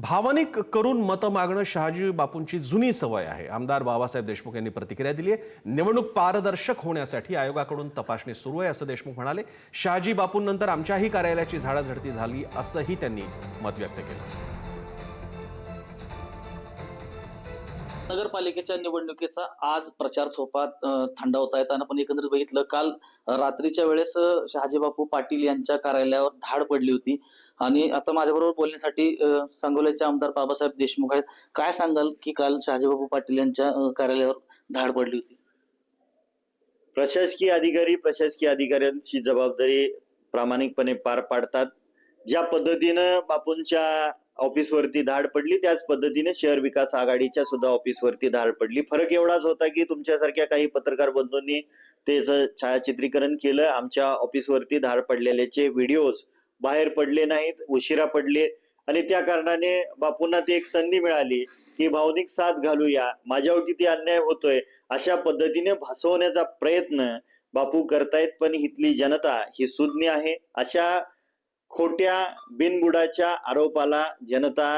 भावनिक करून मतं मागणं शहाजी बापूंची जुनी सवय आहे. आमदार बाबासाहेब देशमुख यांनी प्रतिक्रिया दिली आहे. निवडणूक पारदर्शक होण्यासाठी आयोगाकडून तपासणी सुरू आहे असं देशमुख म्हणाले. शहाजी बापूंनंतर आमच्याही कार्यालयाची झाडाझडती झाली असंही त्यांनी मत व्यक्त केलं. नगरपालिकेच्या निवडणुकीचा आज प्रचार थोपात थंड थंडावत आहेत. आणि आपण एकंदरीत बघितलं काल रात्रीच्या वेळेस अ, शहाजीबापू पाटील यांच्या कार्यालयावर धाड पडली होती. आणि आता माझ्याबरोबर बोलण्यासाठी सांगोल्याचे आमदार बाबासाहेब देशमुख आहेत. काय सांगाल की काल शहाजीबापू पाटील यांच्या कार्यालयावर धाड पडली होती? प्रशासकीय अधिकारी प्रशासकीय अधिकाऱ्यांची जबाबदारी प्रामाणिकपणे पार पाडतात. ज्या पद्धतीनं बापूंच्या ऑफिसवरती धाड पडली त्याच पद्धतीने शहर विकास आघाडीच्या सुद्धा ऑफिसवरती धाड पडली. फरक एवढाच होता की तुमच्यासारख्या काही पत्रकार बंधूंनी त्याचं छायाचित्रीकरण केलं. आमच्या ऑफिसवरती धाड पडलेल्याचे व्हिडिओज बाहेर पडले नाहीत उशिरा पडले. आणि त्या कारणाने बापूंना ती एक संधी मिळाली की भावनिक साथ घालूया माझ्यावर किती अन्याय होतोय अशा पद्धतीने भासवण्याचा प्रयत्न बापू करतायत. पण इथली जनता ही सुज्ञ आहे. अशा खोट्या बिनबुडाच्या आरोपाला जनता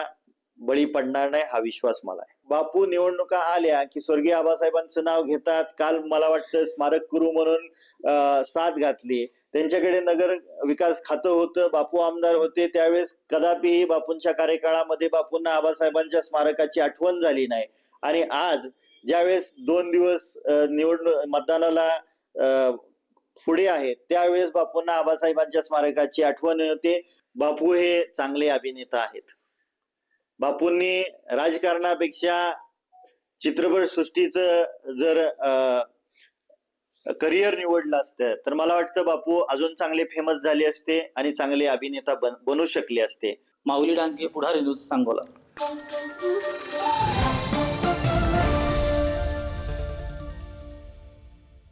बळी पडणार नाही हा विश्वास मला आहे. बापू निवडणुका आल्या की स्वर्गीय आबासाहेबांचं नाव घेतात. काल मला वाटतं स्मारक गुरु म्हणून अं, साथ घातली. त्यांच्याकडे नगर विकास खातं होतं बापू आमदार होते. त्यावेळेस कदापिही बापूंच्या कार्यकाळामध्ये बापूंना आबासाहेबांच्या स्मारकाची आठवण झाली नाही. आणि आज ज्यावेळेस दोन दिवस निवडणूक मतदानाला अं, पुढे आहेत. त्यावेळेस बापूंना आबासाहेबांच्या स्मारकाची आठवण होते बापू हे चांगले अभिनेता आहेत. बापूंनी राजकारणापेक्षा चित्रपट सृष्टीचं जर करिअर निवडलं असतं तर मला वाटतं बापू अजून चांगले फेमस झाले असते आणि चांगले अभिनेता बन- बनू शकले असते. माऊली डांगे पुढारी न्यूज सांगोला.